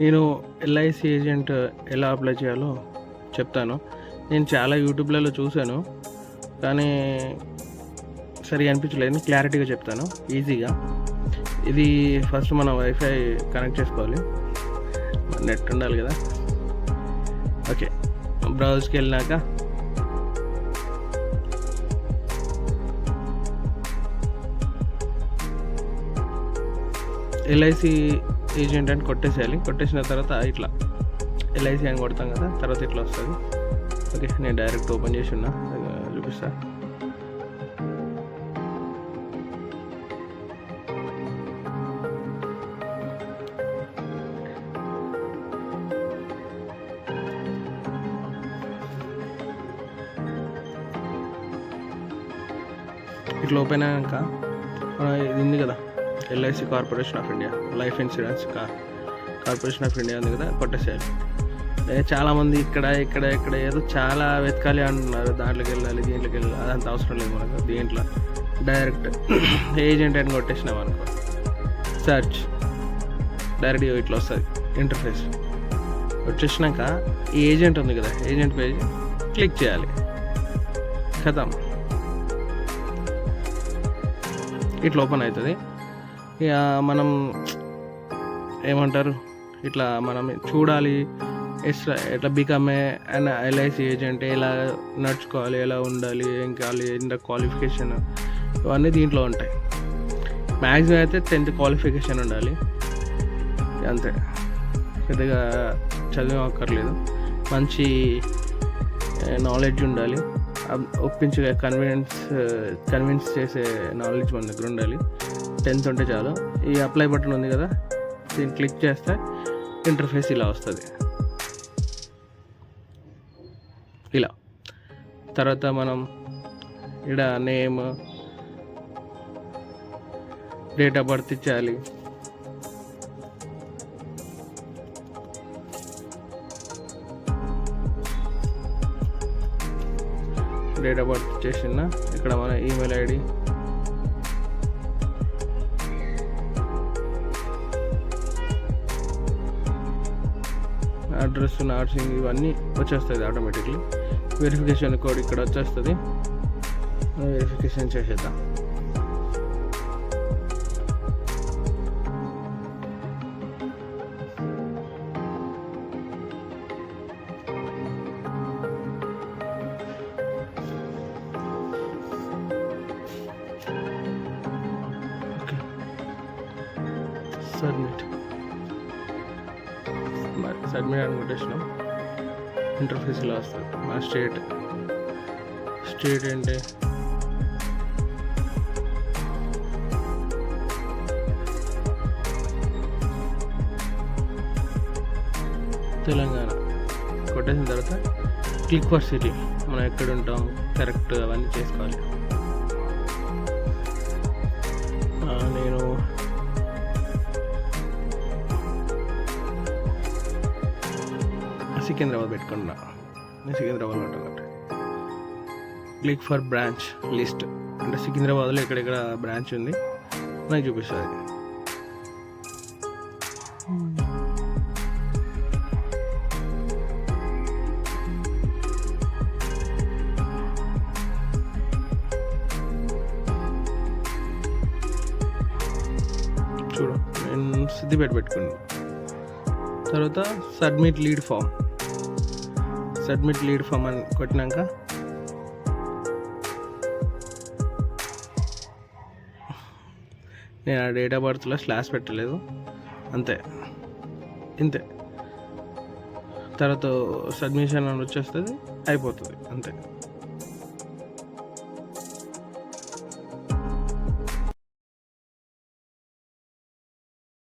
నేను LIC agent ఎలా apply చేయాలో చెప్తాను. నేను చాలా యూట్యూబ్లలో చూశాను. కానీ సరిగా అనిపించలేదు. క్లారిటీగా చెప్తాను. ఈజీగా ఇది ఫస్ట్ మనం వైఫై కనెక్ట్ చేసుకోవాలి. నెట్ ఉండాలి కదా. ఓకే బ్రౌజ్కి వెళ్ళినాక ఎల్ఐసి ఏజెంట్ అని కొట్టేసేయాలి. కొట్టేసిన తర్వాత ఇట్లా ఎల్ఐసి అని కొడతాం కదా తర్వాత ఇట్లా వస్తుంది. ఓకే నేను డైరెక్ట్ ఓపెన్ చేసి ఉన్నా. చూపిస్తా. ఇట్లా ఓపెన్ అయ్యాక ఇది ఉంది కదా. LIC corporation of India life insurance car corporation of India ఉంది కదా కొట్టేసేయాలి. చాలామంది ఇక్కడ ఇక్కడ ఇక్కడ ఏదో చాలా వెతకాలి అంటున్నారు దాంట్లోకి వెళ్ళాలి దీంట్లోకి వెళ్ళాలి అదంత అవసరం లేదు మనకు దీంట్లో. డైరెక్ట్ ఏజెంట్ అని కొట్టేసినాం అనుకో. సర్చ్ డైరెక్ట్ ఇట్లా వస్తుంది ఇంటర్ఫేస్ వచ్చేసినాక ఈ ఏజెంట్ ఉంది కదా ఏజెంట్ పేజ్ క్లిక్ చేయాలి. కథం. ఇట్లా ఓపెన్ అవుతుంది. మనం ఏమంటారు? ఇట్లా మనం చూడాలి. ఎట్లా ఎట్లా బికమ్ అండ్ ఎల్ఐసి ఏజెంట్ ఎలా నడుచుకోవాలి ఎలా ఉండాలి ఇంకా ఎంత క్వాలిఫికేషన్ ఇవన్నీ దీంట్లో ఉంటాయి. మ్యాక్సిమం అయితే టెన్త్ క్వాలిఫికేషన్ ఉండాలి. అంతే. పెద్దగా చదివే అక్కర్లేదు మంచి నాలెడ్జ్ ఉండాలి. అబ్- ఒప్పించే కన్వీనియన్స్ కన్విన్స్ చేసే నాలెడ్జ్ మన దగ్గర ఉండాలి. టెన్త్ ఉంటే చాలు. ఈ అప్లై బటన్ ఉంది కదా దీన్ని క్లిక్ చేస్తే ఇంటర్ఫేస్ ఇలా వస్తుంది. ఇలా. తర్వాత మనం ఇక్కడ నేమ్ డేట్ ఆఫ్ బర్త్ ఇచ్చేయాలి. డేట్ ఆఫ్ బర్త్ ఇచ్చేసిన ఇక్కడ మన ఈమెయిల్ ఐడి అడ్రస్ నార్సింగ్ ఇవన్నీ వచ్చేస్తుంది ఆటోమేటిక్లీ వెరిఫికేషన్ కోడ్ ఇక్కడ వచ్చేస్తుంది. వెరిఫికేషన్ చేసేద్దాం. ఓకే. సబ్మిట్ అని కొట్టేసినాం ఇంటర్ఫేస్ వస్తుంది. మా స్టేట్ స్టేట్ ఏంటి? తెలంగాణ. కొట్టేసిన తర్వాత క్లిక్ ఫర్ సిటీ మనం ఎక్కడ ఉంటాం? కరెక్ట్ అవన్నీ చేసుకోవాలి. నేను సికింద్రాబాద్ పెట్టుకున్నా. నేను సికింద్రాబాద్ ఉంటాను క్లిక్ ఫర్ బ్రాంచ్ లిస్ట్. అంటే సికింద్రాబాద్లో ఎక్కడెక్కడ బ్రాంచ్ ఉంది నాకు చూపిస్తుంది. చూడు నేను సిద్ధిపేట పెట్టుకున్నాను తర్వాత submit lead form. Submit lead form అని కొట్టినాక. నేను ఆ డేట్ ఆఫ్ బర్త్లో స్లాష్ పెట్టలేదు. అంతే. ఇంతే. తర్వాత సబ్మిషన్ అని వచ్చేస్తుంది అయిపోతుంది. అంతే.